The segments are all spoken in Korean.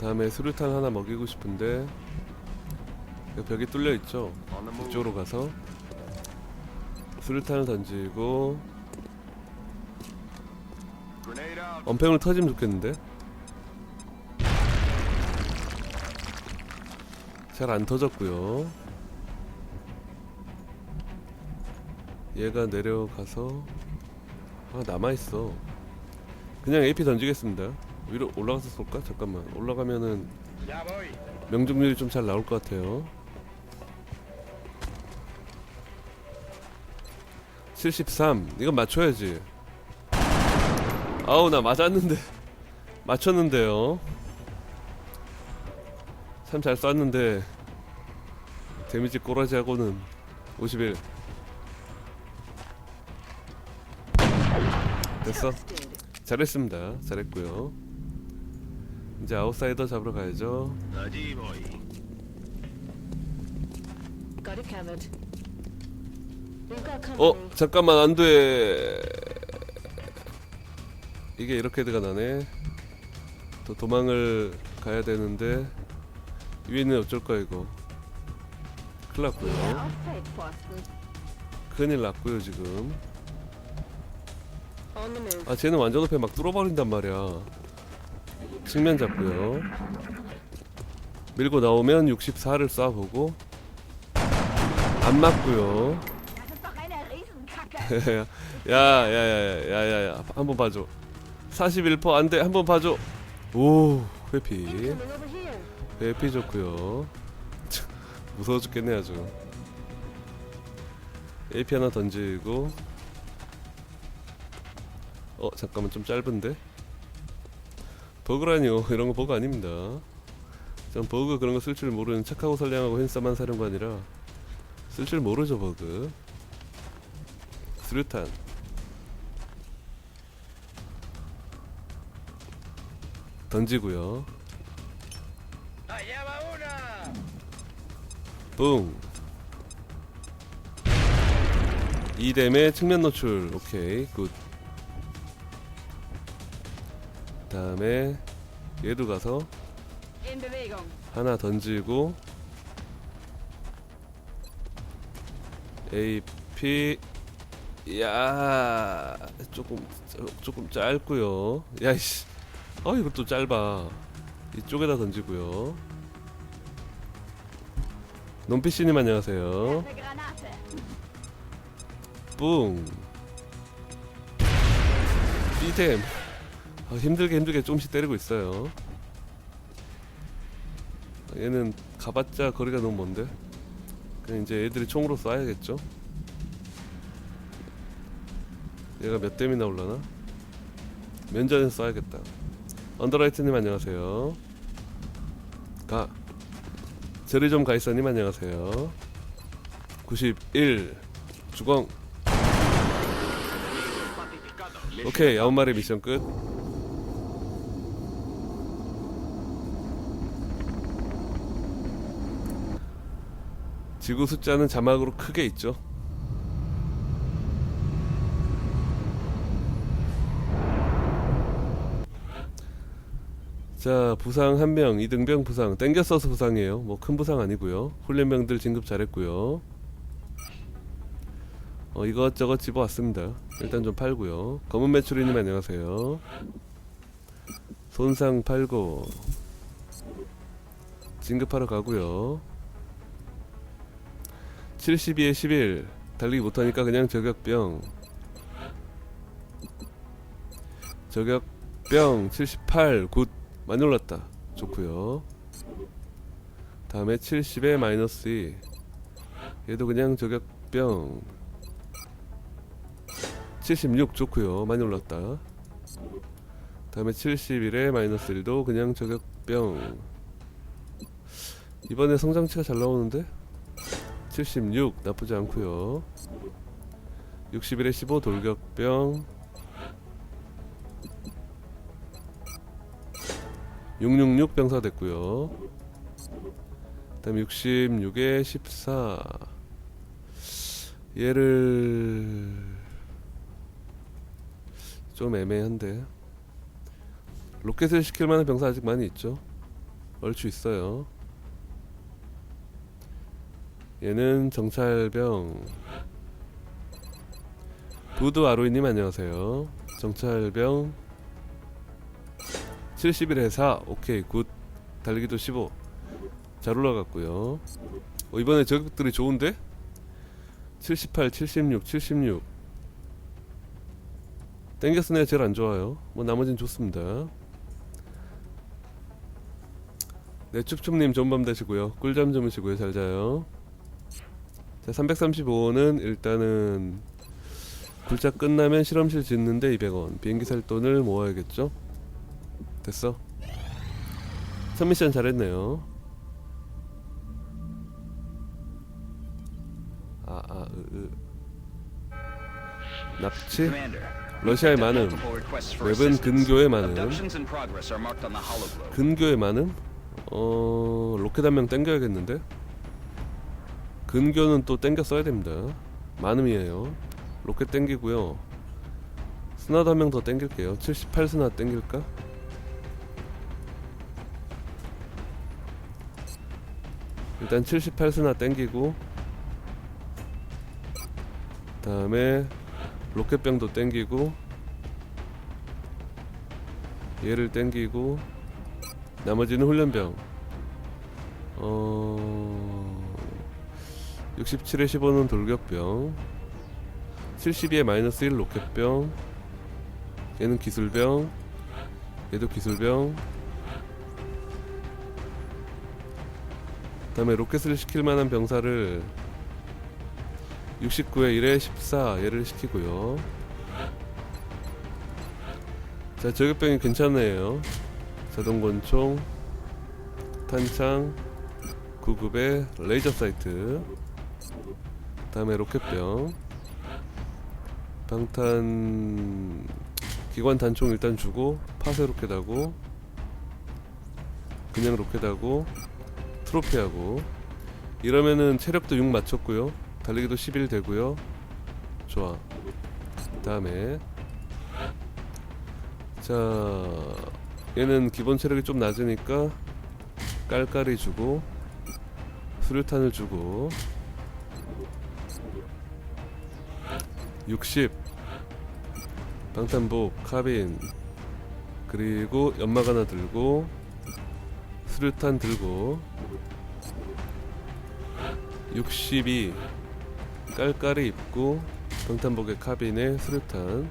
다음에 수류탄 하나 먹이고 싶은데 벽이 뚫려 있죠. 이쪽으로 가서 수류탄을 던지고. 언팽을 터지면 좋겠는데. 잘 안 터졌고요. 얘가 내려가서 아 남아 있어. 그냥 AP 던지겠습니다. 위로 올라가서 쏠까? 잠깐만. 올라가면은. 명중률이 좀 잘 나올 것 같아요. 73. 이건 맞춰야지. 아우 나 맞았는데 맞췄는데요. 참 잘 쐈는데 데미지 꼬라지하고는 51. 됐어. 잘했습니다. 잘했고요. 이제 아웃사이더 잡으러 가야죠. Allí voy. Got it covered. We've got 어. 잠깐만 안 돼 이게 이렇게드가 나네 또 도망을 가야 되는데 위에는 어쩔 거야 이거 큰일 났고요. 큰일 났고요 지금. 아 쟤는 완전 옆에 막 뚫어버린단 말이야 측면 잡고요. 밀고 나오면 64를 쏴보고 안 맞고요. 야야야야야야야 한번 봐줘. 41% 안돼. 한번 봐줘. 오 회피. 회피 좋고요. 참, 무서워 죽겠네 아주. AP 하나 던지고. 어 잠깐만 좀 짧은데 버그라니요 이런 거 버그 아닙니다. 전 버그 그런 거 쓸 줄 모르는 착하고 선량하고 핸섬한 사령관이라 쓸 줄 모르죠 버그. 수류탄. 던지고요. 뿡. 이뎀의 측면 노출. 오케이 굿 다음에 얘도 가서. 하나 던지고 AP 야 조금 조금 짧고요. 야이씨. 어 이것도 짧아. 이쪽에다 던지고요. 논피씨님 안녕하세요. 뿡. 이뎀 아, 힘들게 힘들게 조금씩 때리고 있어요. 얘는 가봤자 거리가 너무 먼데? 그냥 이제 애들이 총으로 쏴야겠죠? 얘가 몇 댐이나 올라나? 면전에서 쏴야겠다. 언더라이트님 안녕하세요. 가. 제리 좀 가이사님 안녕하세요. 91 주광. 오케이 아홉 마리 미션 끝. 지구 숫자는 자막으로 크게 있죠. 자 부상 한 명, 이등병 부상, 땡겨 써서 부상이에요. 뭐 큰 부상 아니고요. 훈련병들 진급 잘했고요. 어 이것저것 집어왔습니다. 일단 좀 팔고요. 검은 매출이님 안녕하세요. 손상 팔고 진급하러 가고요. 72에 11 달리기 못하니까 그냥 저격병. 저격병 78 굿. 많이 올랐다. 좋고요. 다음에 70에 마이너스 2 얘도 그냥 저격병. 76 좋고요. 많이 올랐다. 다음에 71에 마이너스 1도 그냥 저격병. 이번에 성장치가 잘 나오는데 76 나쁘지 않고요. 61에 15 돌격병. 666 병사 됐고요. 다음 66에 14 얘를 좀 애매한데. 로켓을 시킬 만한 병사 아직 많이 있죠? 얼추 있어요. 얘는 정찰병. 부두 아로이님 안녕하세요. 정찰병 71에 4 오케이 굿 달리기도 15잘 올라갔고요. 어, 이번에 저격들이 좋은데? 78, 76, 76 땡겨스네가 제일 안 좋아요. 뭐 나머진 좋습니다. 네, 춥춥님 좋은 밤 되시고요. 꿀잠 주무시고요. 잘 자요. 자, 335원은 일단은 굴작 끝나면 실험실 짓는데 200원. 비행기 살 돈을 모아야겠죠? 됐어. 첫 미션 잘했네요. 아, 아, 으, 으. 납치? 러시아의 많음. 웹은. 근교의 많음. 근교의 많음? 어 로켓 한 명 땡겨야겠는데? 근교는 또 땡겨 써야 됩니다. 많음이에요. 로켓 땡기고요. 스나도 한 명 더 땡길게요. 78 스나 땡길까? 일단 78 스나 땡기고 다음에 로켓병도 땡기고 얘를 땡기고 나머지는 훈련병. 어 67에 15는 돌격병. 72에 마이너스 1 로켓병. 얘는 기술병. 얘도 기술병. 다음에 로켓을 시킬 만한 병사를 69에 1에 14 얘를 시키고요. 자, 저격병이 괜찮네요. 자동권총, 탄창, 구급의 레이저 사이트, 다음에 로켓병, 방탄 기관 단총 일단 주고 파쇄 로켓하고 그냥 로켓하고 트로피하고. 이러면은 체력도 6 맞췄고요. 달리기도 11 되고요. 좋아. 다음에. 자 얘는 기본 체력이 좀 낮으니까 깔깔이 주고 수류탄을 주고 60 방탄복 카빈. 그리고 연막 하나 들고 수류탄 들고. 62 깔깔이 입고 방탄복의 카빈에 수류탄.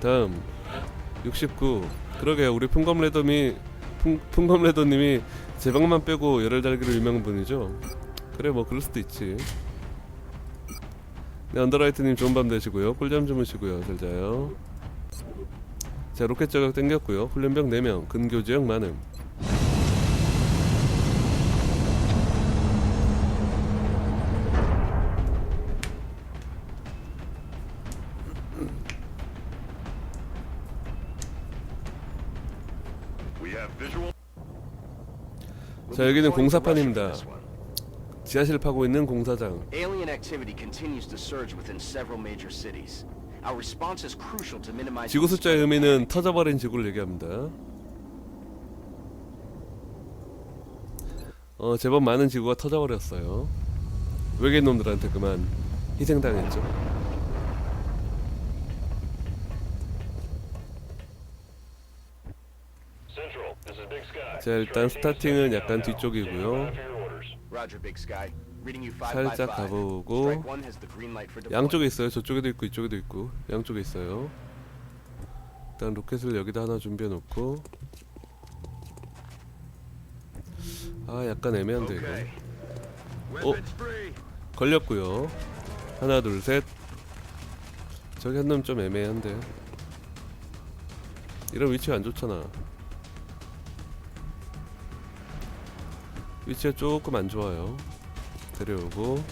다음 69 그러게 우리 풍검 레더미 풍, 풍검 레더님이 제방만 빼고 열혈 달기로 유명한 분이죠. 그래 뭐 그럴 수도 있지 네 언더라이트님 좋은 밤 되시고요. 꿀잠 주무시고요. 잘 자요. 자 로켓 저격 땡겼고요. 훈련병 4명 근교 지역 많음. 자 여기는 공사판입니다 지하실 파고 있는 공사장 Alien activity continues to surge within several major cities. Our response is crucial to minimize 지구 숫자의 의미는 터져버린 지구를 얘기합니다. 어 제법 많은 지구가 터져버렸어요. 외계인 놈들한테 그만 희생당했죠. 자 일단 스타팅은 약간 뒤쪽이고요. 살짝 555. 가보고. 양쪽에 있어요. 저쪽에도 있고 이쪽에도 있고 양쪽에 있어요. 일단 로켓을 여기다 하나 준비해 놓고 아 약간 애매한데 이거 free. 걸렸고요. 하나 둘 셋. 저기 한 놈 좀 애매한데. 이런 위치가 안 좋잖아. 위치가 조금 안 좋아요. 데려오고.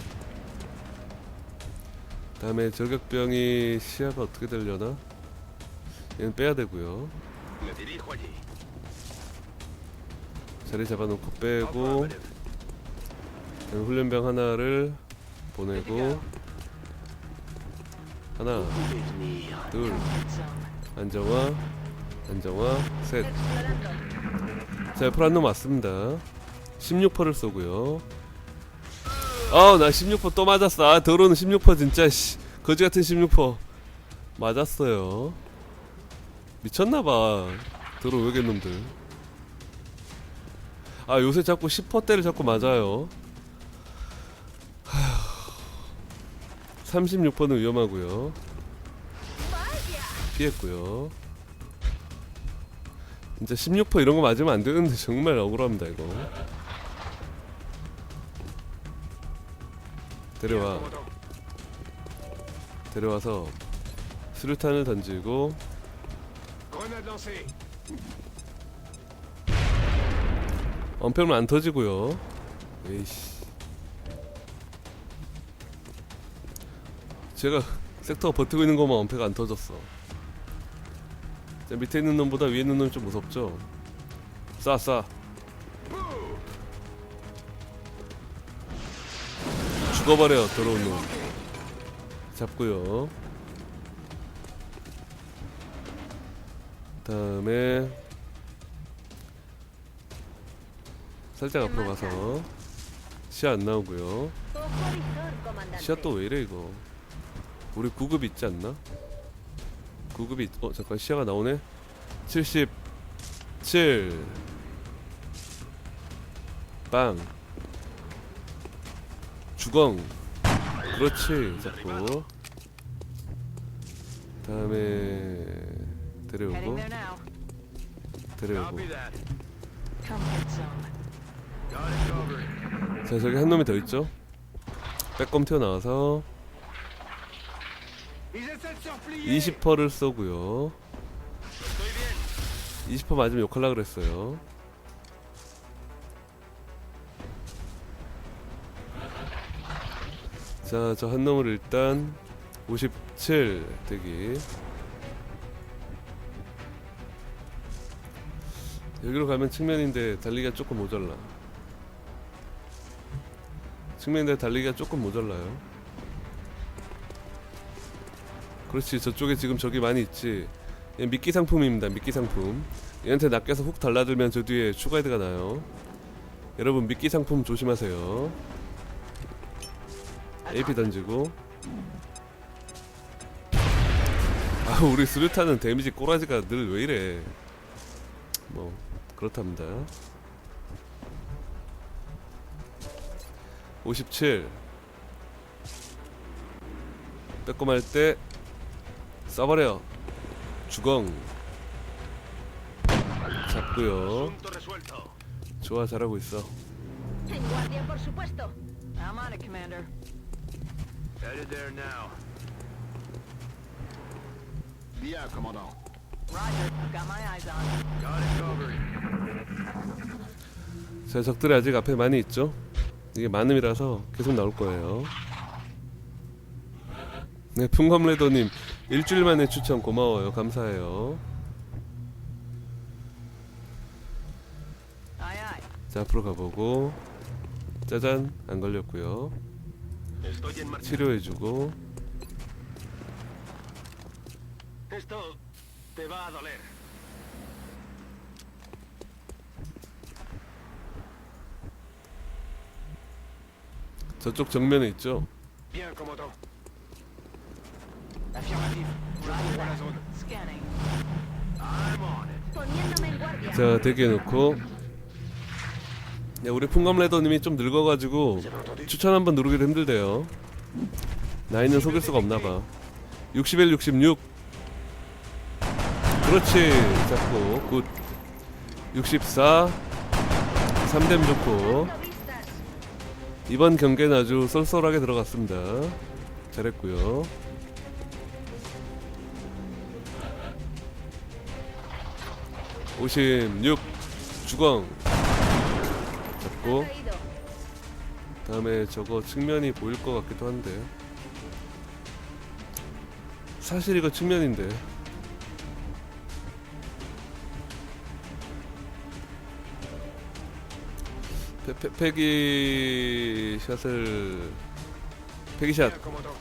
다음에 저격병이 시야가 어떻게 되려나? 얘는 빼야 되고요. 자리 잡아놓고 빼고. 훈련병 하나를 보내고 하나 둘 안정화 안정화 셋 Explorando. 자, 옆으로 한놈 왔습니다. 16%를 쏘고요. 아, 나 16%또 맞았어. 아, 더러운 16% 진짜 씨. 거지 같은 16% 맞았어요. 미쳤나봐. 더러 외계 놈들. 아, 요새 자꾸 10%대를 자꾸 맞아요. 36%는 위험하고요. 피했고요. 진짜 16% 이런 거 맞으면 안 되는데 정말 억울합니다 이거. 데려와 데려와서 수류탄을 던지고. 엄폐는 안 터지고요. 에이씨. 제가 섹터가 버티고 있는 것만 엄폐가 안 터졌어. 자, 밑에 있는 놈보다 위에 있는 놈이 좀 무섭죠? 쏴, 쏴. 죽어버려, 더러운 놈. 잡고요. 다음에 살짝 앞으로 가서 시야 안 나오고요. 시야 또 왜 이래 이거? 우리 9급 있지 않나? 9급이 어 잠깐 시야가 나오네. 77 빵. 주공. 그렇지. 잡고. 다음에 데려오고. 데려오고. 자 저기 한 놈이 더 있죠? 빼꼼 튀어나와서 Ils essaient de se replier. 20%를 쏘고요. Estoy bien. 20% 맞으면 욕하려 그랬어요. 자, 저 한 놈을 일단 57 대기. 여기로 가면 측면인데 달리기가 조금 모자라. 측면인데 달리기가 조금 모자라요. 그렇지, 저쪽에 지금 적이 많이 있지. 얘 미끼 상품입니다. 미끼 상품. 얘한테 낚여서 훅 달라들면 저 뒤에 추가헤드가 나요. 여러분 미끼 상품 조심하세요. AP 던지고. 아 우리 수류탄은 데미지 꼬라지가 늘 왜 이래. 뭐 그렇답니다. 57 빼꼼할 때 써버려 주공 잡고요. 좋아 잘하고 있어 En guardia, por supuesto. I'm on it, Commander. Headed there now. Bien, commandant. Roger. Got my eyes on. Got it covered. 자 적들이 아직 앞에 많이 있죠 이게 많음이라서 계속 나올 거예요 네 풍검레더님 일주일 만에 추천 고마워요 감사해요 Aye, aye. 자 앞으로 가보고 짜잔 안 걸렸고요 Estoy en marcha. 치료해주고 Esto te va a doler. 저쪽 정면에 있죠 Bien, commandant. Affirmatif. Je couvre la zone. Scanning. I'm on it. Poniéndome en guardia. 자 대기해놓고 네, 우리 풍검레더님이 좀 늙어가지고 추천 한번 누르기도 힘들대요. 나이는 속일 수가 없나봐. 61, 66 그렇지 잡고. 굿. 64 3댐 좋고. 이번 경기는 아주 쏠쏠하게 들어갔습니다. 잘했고요. (56) 주광 Traído. 다음에 저거 측면이 보일 것 같기도 한데 사실 이거 측면인데 페, 페, 패기 샷을 패기샷 Bien, commandant.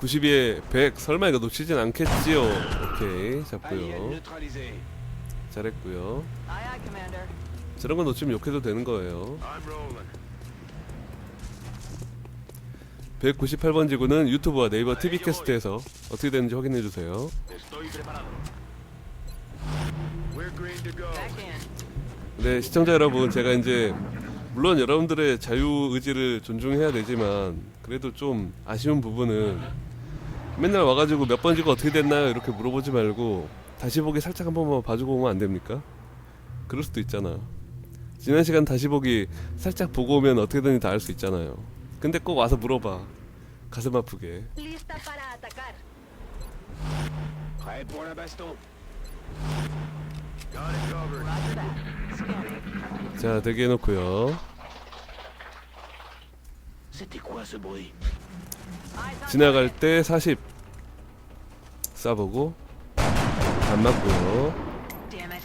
92에 100 설마 이거 놓치진 않겠지요 오케이 잡고요 neutralisé. 잘했고요. 저런 거 놓치면 욕해도 되는 거예요 I'm rolling. 198번 지구는 유튜브와 네이버 TV 캐스트에서 어떻게 되는지 확인해 주세요. 네 시청자 여러분 제가 이제 물론 여러분들의 자유 의지를 존중해야 되지만 그래도 좀 아쉬운 부분은 맨날 와가지고 몇 번 지고 어떻게 됐나요 이렇게 물어보지 말고 다시 보기 살짝 한 번만 봐주고 오면 안 됩니까? 그럴 수도 있잖아 지난 시간 다시 보기 살짝 보고 오면 어떻게든지 다 알 수 있잖아요 근데 꼭 와서 물어봐 가슴 아프게. 자 대기해놓고요 지나갈. 때 40 쏴보고 안 맞고요 Damn it.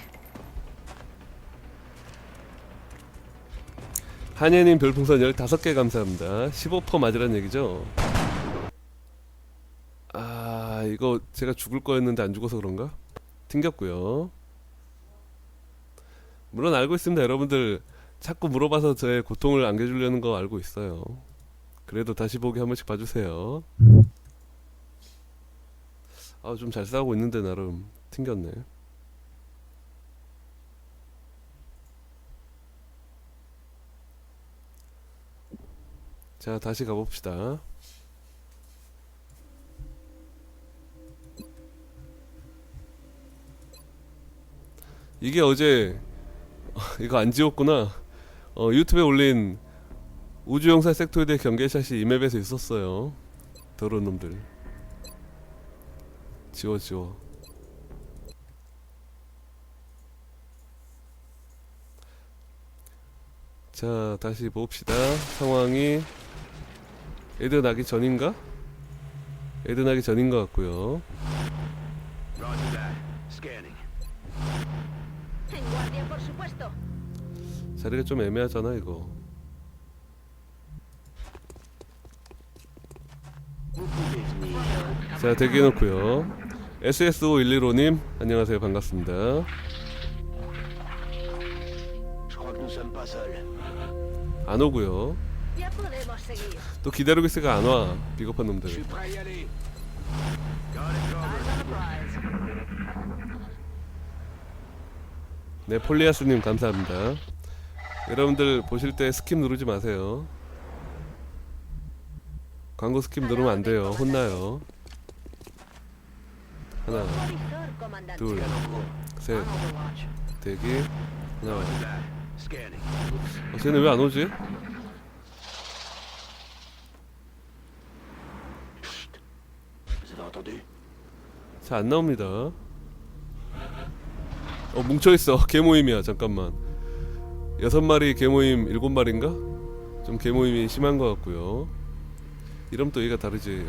한예님 별풍선 15개 감사합니다. 15% 맞으란 얘기죠? 아 이거 제가 죽을 거였는데 안 죽어서 그런가? 튕겼고요. 물론 알고 있습니다. 여러분들 자꾸 물어봐서 저의 고통을 안겨주려는 거 알고 있어요. 그래도 다시 보기 한 번씩 봐주세요. 아좀 잘 싸우고 있는데 나름 튕겼네 자 다시 가봅시다. 이게 어제 이거 안 지웠구나. 어, 유튜브에 올린 우주용사 섹토이드 경계샷이 이 맵에서 있었어요. 더러운 놈들. 지워 지워. 자 다시 봅시다. 상황이 애드 나기 전인가? 애드 나기 전인 것 같고요. 자리가 좀 애매하잖아 이거. 자 대기해놓고요 SSO115님 안녕하세요 반갑습니다. 안 오고요. 또 기다리고 있으니까 안 와 비겁한 Je 놈들. 네 폴리아스님 감사합니다 여러분들 보실 때 스킵 누르지 마세요 광고 스킵 누르면 안 돼요 혼나요 하나. 둘 셋. 대기 하나. 어, 쟤네 왜안 오지? Entendu? 자안 나옵니다. 어 뭉쳐있어. 개모임이야 잠깐만. 여섯 마리 개모임 일곱 마리인가? 좀 개모임이 심한 것 같고요. 이러면 또 얘가 다르지.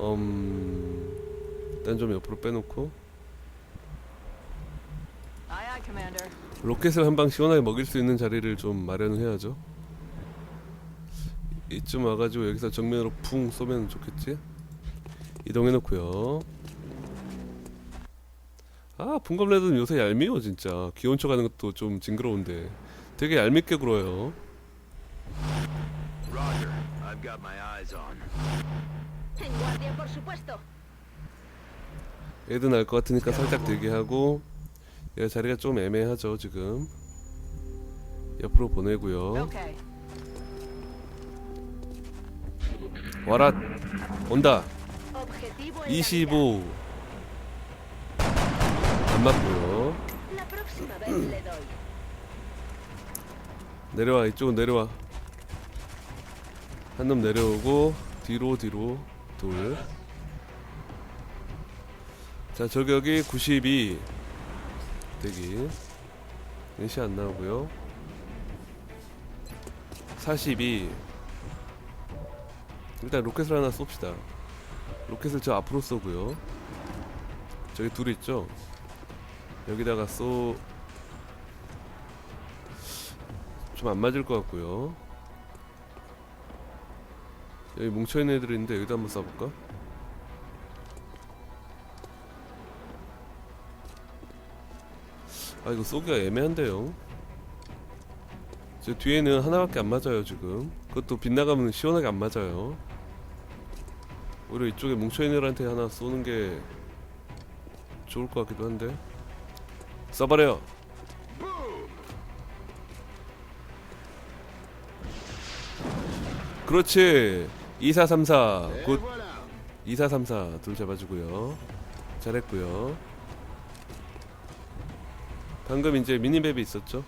음... 일단 좀 옆으로 빼놓고. Aye, aye, Commander. 로켓을 한 방 시원하게 먹일 수 있는 자리를 좀 마련을 해야죠 이쯤 와가지고 여기서 정면으로 풍 쏘면 좋겠지? 이동해놓고요 아 분검레드는 요새 얄미워 진짜 기온 쳐가는 것도 좀 징그러운데 되게 얄밉게 굴어요 Roger. I've got my eyes on. En guardia, por supuesto. 애드 날것 같으니까 살짝 대기하고 얘 자리가 좀 애매하죠 지금 옆으로 보내고요 와라 온다. Objetivo en la 25 안 맞고요 mira. La próxima vez le doy. 내려와 이쪽은 내려와. 한 놈 내려오고 뒤로 뒤로 둘 자 저격이. 92 대기. 인시 안 나오고요. 42 일단 로켓을 하나 쏩시다. 로켓을 저 앞으로 쏘고요. 저기 둘 있죠? 여기다가 쏘 좀 안 맞을 것 같고요. 여기 뭉쳐있는 애들이 있는데 여기다 한번 쏴볼까? 아 이거 쏘기가 애매한데요. 저 뒤에는 하나밖에 안 맞아요 지금. 그것도 빗나가면 시원하게 안 맞아요 오히려 이쪽에 뭉쳐있는 애들한테 하나 쏘는 게 좋을 것 같기도 한데. 쏴버려 그렇지. 2434 굿. 2434 둘 잡아주고요. 잘했고요. 방금 이제 미니맵이 있었죠?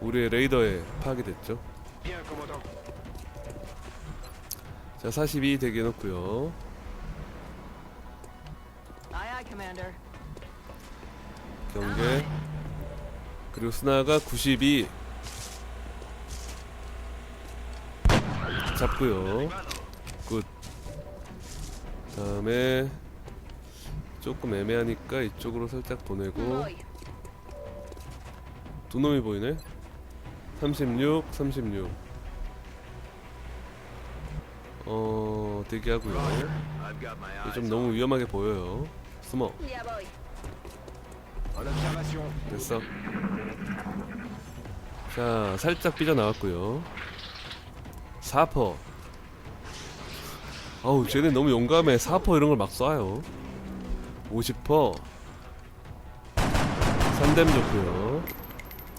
우리의 레이더에 파악이 됐죠? Bien, commandant. 자 42 대기해놓고요. Aye, aye, Commander. 경계. 그리고 스나가 92 잡고요. 굿. 다음에 조금 애매하니까 이쪽으로 살짝 보내고. 두 놈이 보이네. 36 36 어 대기하고요 좀 너무 위험하게 보여요 숨어. 됐어. 자, 살짝 삐져 나왔고요. 4퍼. 아우, 쟤네 너무 용감해. 4퍼 이런 걸 막 쏴요. 50퍼. 3댐 좋고요.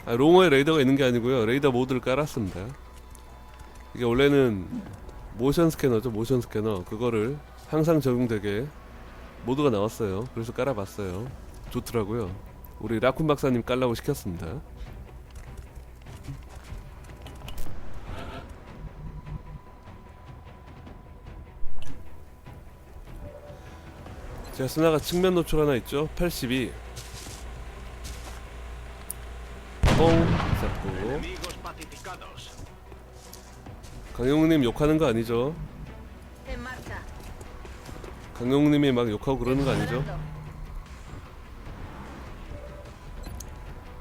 아, 롱어에 레이더가 있는 게 아니고요. 레이더 모드를 깔았습니다. 이게 원래는 모션 스캐너죠. 모션 스캐너. 그거를 항상 적용되게 모드가 나왔어요. 그래서 깔아봤어요. 좋더라고요. 우리 라쿤 박사님 깔라고 시켰습니다. 자, 스나가 측면 노출 하나 있죠? 82. 뽕 강용님 욕하는 거 아니죠? En marcha. 강용님이 막 욕하고 그러는 거 아니죠? Disparando.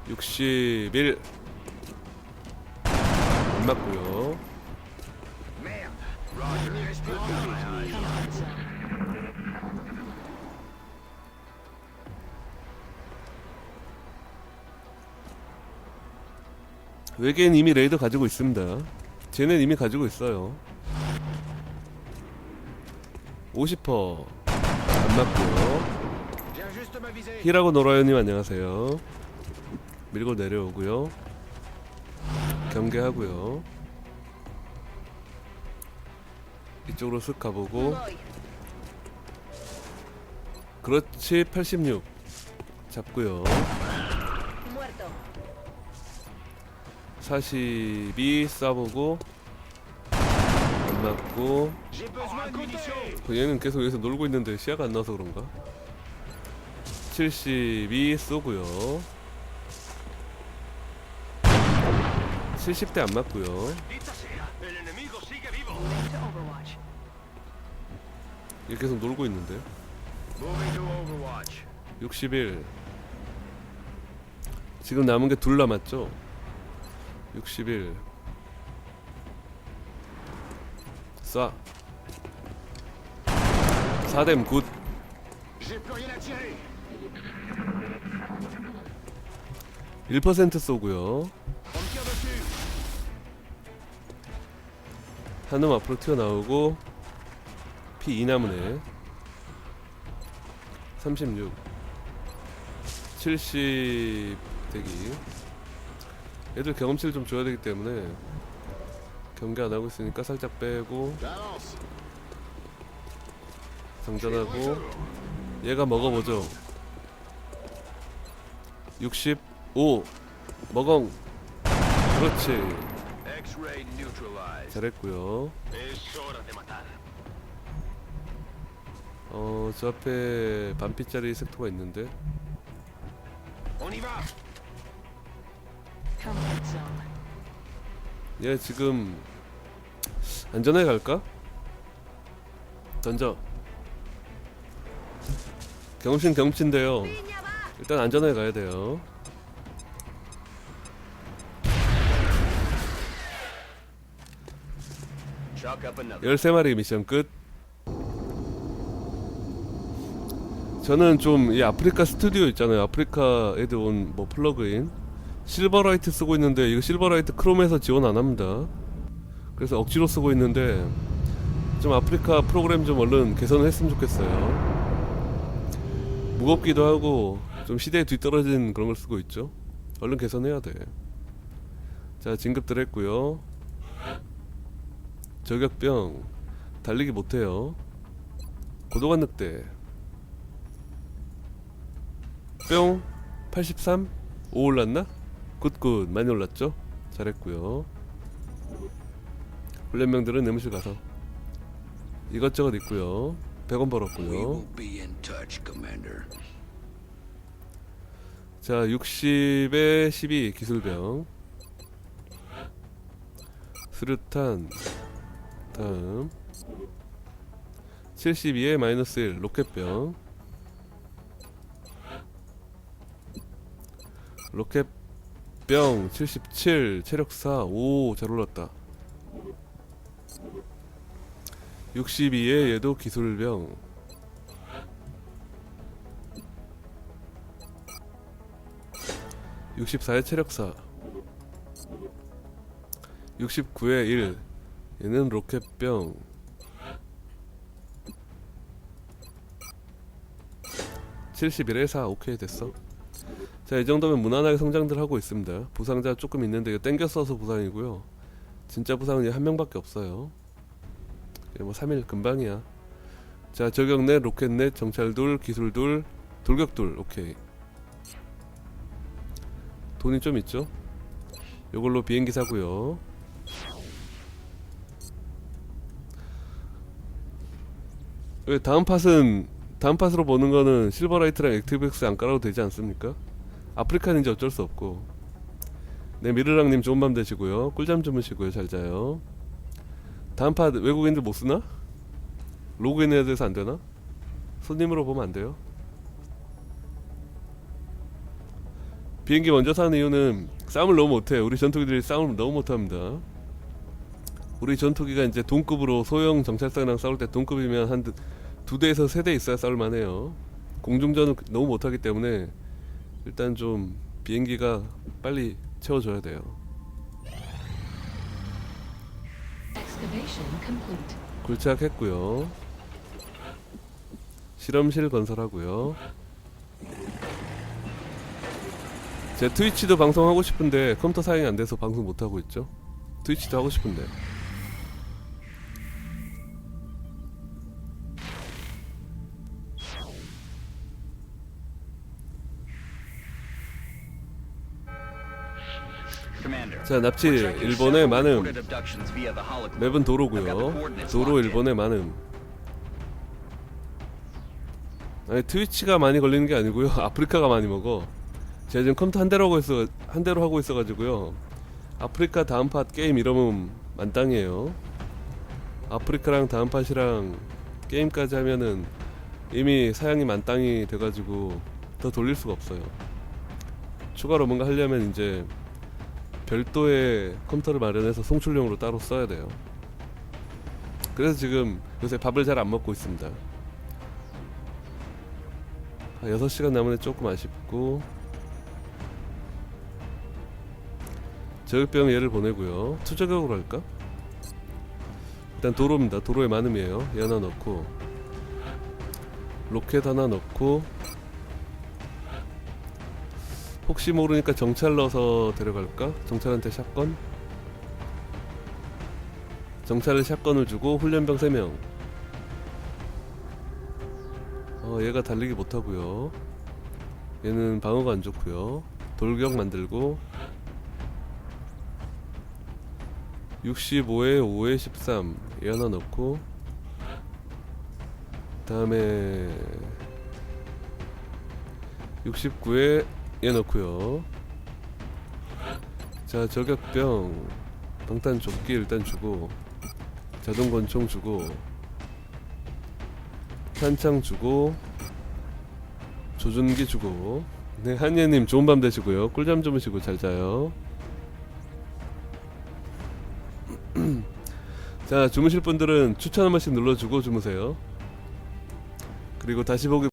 61. 안 맞고요. 외계인 이미 레이더 가지고 있습니다. 쟤는 이미 가지고 있어요. 50퍼 안 맞고요. Viens juste me viser. 히라고 노라요님 안녕하세요. 밀고 내려오고요. 경계하고요. 이쪽으로 쓱 가보고. 그렇지 86 잡고요. 42 쏴보고 안 맞고. 그 얘는 계속 여기서 놀고 있는데 시야가 안 나와서 그런가? 72 쏘고요. 70대 안 맞고요. 얘 계속 놀고 있는데. Moving to Overwatch. 61. 지금 남은 게 둘 남았죠? 61. 쏴. 4댐 굿. J'ai plus rien à tirer. 1% 쏘고요. On me tire dessus. 한놈 앞으로 튀어나오고 P 2 남으네 36 70 대기 애들 경험치를 좀 줘야 되기 때문에 경기 안 하고 있으니까 살짝 빼고. 장전하고 얘가 먹어보죠 65 먹엉 그렇지. 잘했고요 Es hora de matar. 어, 저 앞에 반피짜리 섹터가 있는데 얘 지금 안전하게 갈까? 던져 Piña va. 일단 안전하게 가야 돼요 Chop fuck up another. 13마리 미션 끝. 저는 좀 이 아프리카 스튜디오 있잖아요. 아프리카에도 온뭐 플러그인 실버라이트 쓰고 있는데 이거 실버라이트 크롬에서 지원 안 합니다. 그래서 억지로 쓰고 있는데 좀 아프리카 프로그램 좀 얼른 개선을 했으면 좋겠어요. 무겁기도 하고 좀 시대에 뒤떨어진 그런 걸 쓰고 있죠. 얼른 개선해야 돼. 자 진급들 했고요. 저격병 달리기 못해요. 고도관 늑대 뿅 83? 5 올랐나? 굿굿. 많이 올랐죠? 잘했고요. 훈련병들은 내무실 가서 이것저것 있고요. 100원 벌었고요. 자 60에 12 기술병. 수류탄. 다음. 72에 마이너스 1 로켓병. 로켓 병77 체력 4 오 잘 올랐다. 62에 얘도 기술병. 64에 체력사. 69에 1 얘는 로켓병. 71에 4 오케이 됐어 자 이 정도면 무난하게 성장들 하고 있습니다 부상자 조금 있는데 땡겨 써서 부상이고요 진짜 부상은 이제 한 명밖에 없어요 뭐 3일 금방이야 자 저격넷 로켓넷 정찰둘 기술둘 돌격둘 오케이 돈이 좀 있죠? 요걸로 비행기 사고요. 왜 다음 팟은 다음 팟으로 보는 거는 실버라이트랑 액티브엑스 안 깔아도 되지 않습니까? 아프리카는 이제 어쩔 수 없고. 네 미르랑님 좋은 밤 되시고요. 꿀잠 주무시고요. 잘 자요. 다음 팟 외국인들 못 쓰나? 로그인 해야 돼서 안 되나? 손님으로 보면 안 돼요. 비행기 먼저 사는 이유는 싸움을 너무 못해. 우리 전투기들이 싸움을 너무 못합니다. 우리 전투기가 이제 동급으로 소형 정찰상이랑 싸울 때 동급이면 한 두 대에서 세 대 있어야 싸울 만해요. 공중전은 너무 못하기 때문에 일단 좀 비행기가 빨리 채워줘야 돼요. 굴착했고요. 실험실 건설하고요. 제 트위치도 방송하고 싶은데 컴퓨터 사양이 안 돼서 방송 못 하고 있죠. 트위치도 하고 싶은데. 자 납치 일본의 많음. 맵은 도로고요. 도로 일본의 많음. 아니 트위치가 많이 걸리는 게 아니고요. 아프리카가 많이 먹어. 제가 지금 컴퓨터 한 대로 하고 있어 한 대로 하고 있어가지고요. 아프리카 다음 팟 게임 이러면 만땅이에요. 아프리카랑 다음 팟이랑 게임까지 하면은 이미 사양이 만땅이 돼가지고 더 돌릴 수가 없어요. 추가로 뭔가 하려면 이제 별도의 컴퓨터를 마련해서 송출용으로 따로 써야 돼요. 그래서 지금 요새 밥을 잘 안 먹고 있습니다. 한 6시간 남은 애 조금 아쉽고 저격병 얘를 보내고요. 투저격으로 할까? 일단 도로입니다. 도로에 많음이에요. 얘 하나 넣고 로켓 하나 넣고 혹시 모르니까 정찰 넣어서 데려갈까? 정찰한테 샷건? 정찰을 샷건을 주고 훈련병 3명 어 얘가 달리기 못하고요 얘는 방어가 안 좋고요 돌격 만들고 65에 5에 13 얘 하나 넣고 다음에 69에 얘 넣고요. 자 저격병 방탄 조끼 일단 주고 자동 권총 주고 탄창 주고 조준기 주고. 네 한예님 좋은 밤 되시고요. 꿀잠 주무시고 잘 자요. 자 주무실 분들은 추천 한 번씩 눌러주고 주무세요. 그리고 다시 보기